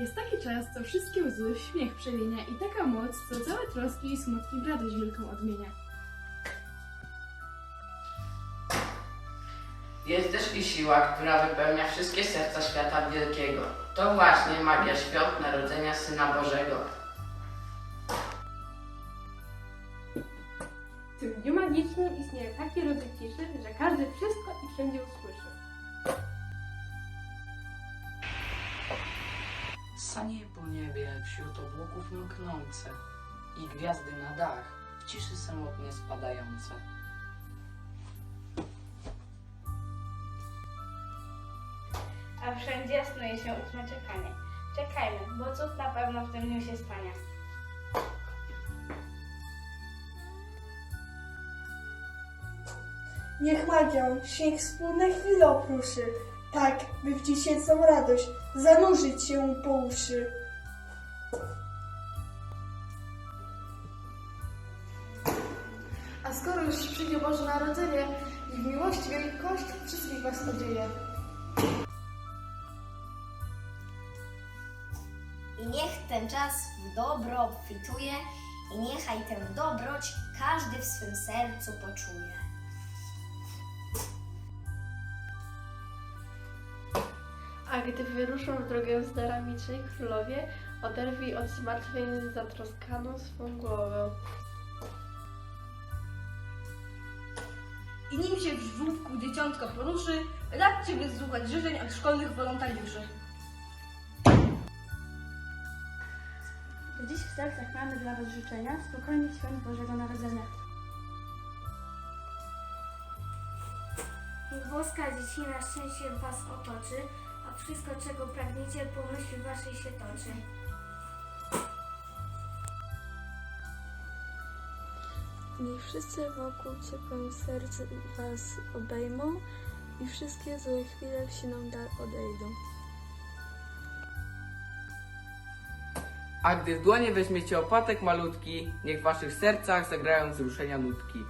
Jest taki czas, co wszystkie łzy w śmiech przemienia i taka moc, co całe troski i smutki w radość wielką odmienia. Jest też i siła, która wypełnia wszystkie serca świata wielkiego. To właśnie magia świąt Narodzenia Syna Bożego. W tym dniu magicznym istnieje taki rodzaj ciszy, że każdy wszystko i wszędzie usłyszy. Sanie po niebie wśród obłoków mknące i gwiazdy na dach w ciszy samotnie spadające. a wszędzie snuje się ufne czekanie. Czekajmy, bo cud na pewno w tym dniu się stanie. Niech magią śnieg wspólne chwile oprószy, tak by w dzisiejszą radość zanurzyć się po uszy. A skoro już przyjdzie Boże Narodzenie i w miłości wielkość wszystkich Was nadzieje. I niech ten czas w dobro obfituje i niechaj tę dobroć każdy w swym sercu poczuje. A gdy wyruszą w drogę z darami trzej królowie, oderwij od zmartwień zatroskaną swą głowę. I nim się w żłóbku dzieciątko poruszy, radźcie wysłuchać życzeń od szkolnych wolontariuszy. Dziś w sercach mamy dla Was życzenia spokojnych świąt Bożego Narodzenia. Niech boska dziecina szczęście Was otoczy, wszystko czego pragniecie pomyśli Waszej się toczy. Niech wszyscy wokół ciepłym serc Was obejmą i wszystkie złe chwile w siną dal odejdą. A gdy w dłonie weźmiecie opatek malutki, niech w waszych sercach zagrają wzruszenia nutki.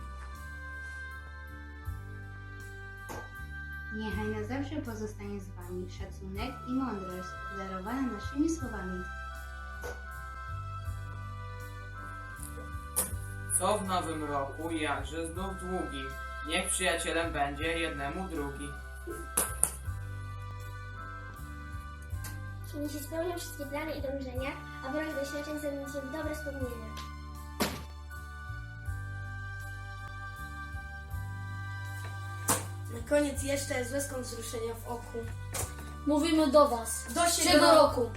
Niechaj na zawsze pozostanie z Wami szacunek i mądrość darowana naszymi słowami. Co w nowym roku, jakże znów długi, niech przyjacielem będzie jednemu drugi. Niech się spełnią wszystkie plany i dążenia, a wrog doświadczeń zamieni się w dobre wspomnienia. Koniec jeszcze z łezką wzruszenia w oku. Mówimy do Was. Do tego roku.